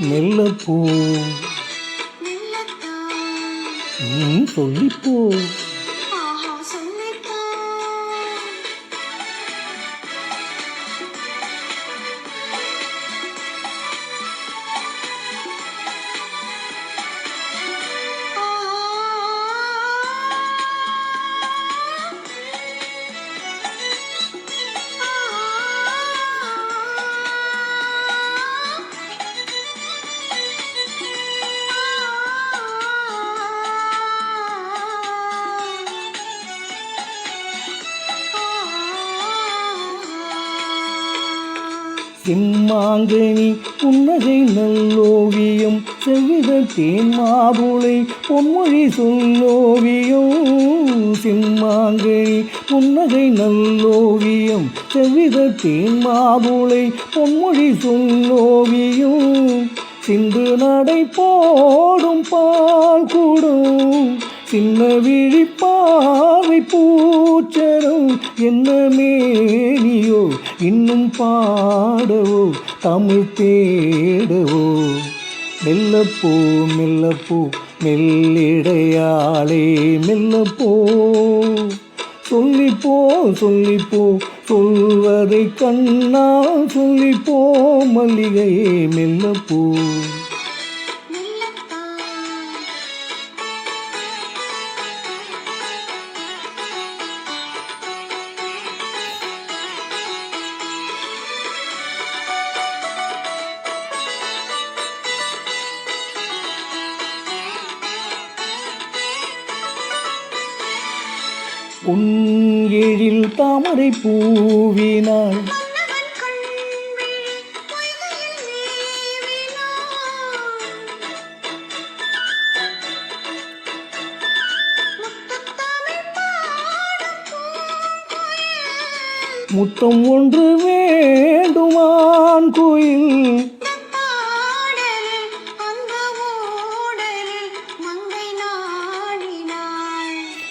மெல்லப்பூ. ம் சொல்லிப்போ. செம்மாங்கனி புன்னகை நல்லோவியம் செவ்வித தேன்மாபுளை பொன்மொழி சொல்லோவியம். செம்மாங்கனி புன்னகை நல்லோவியம் செவ்வித தேன்மாபுளை பொன்மொழி சொல்லோவியம். சிந்து நடை போடும் பால் கூடும். சின்ன விழிப்பாவை பூச்சரும் என்ன மேனியோ இன்னும் பாடவோ? தமிழ் தேடவோ? மெல்லப்போ மெல்லப்போ மெல்லிடையாளே மெல்லப்போ. சொல்லிப்போ சொல்லிப்போ சொல்வதை கண்ணா சொல்லிப்போ மல்லிகையே மெல்லப்போ. உன் எழில் தாமரை பூவினாள் முத்தம் ஒன்று வேண்டுமான் கோயில்.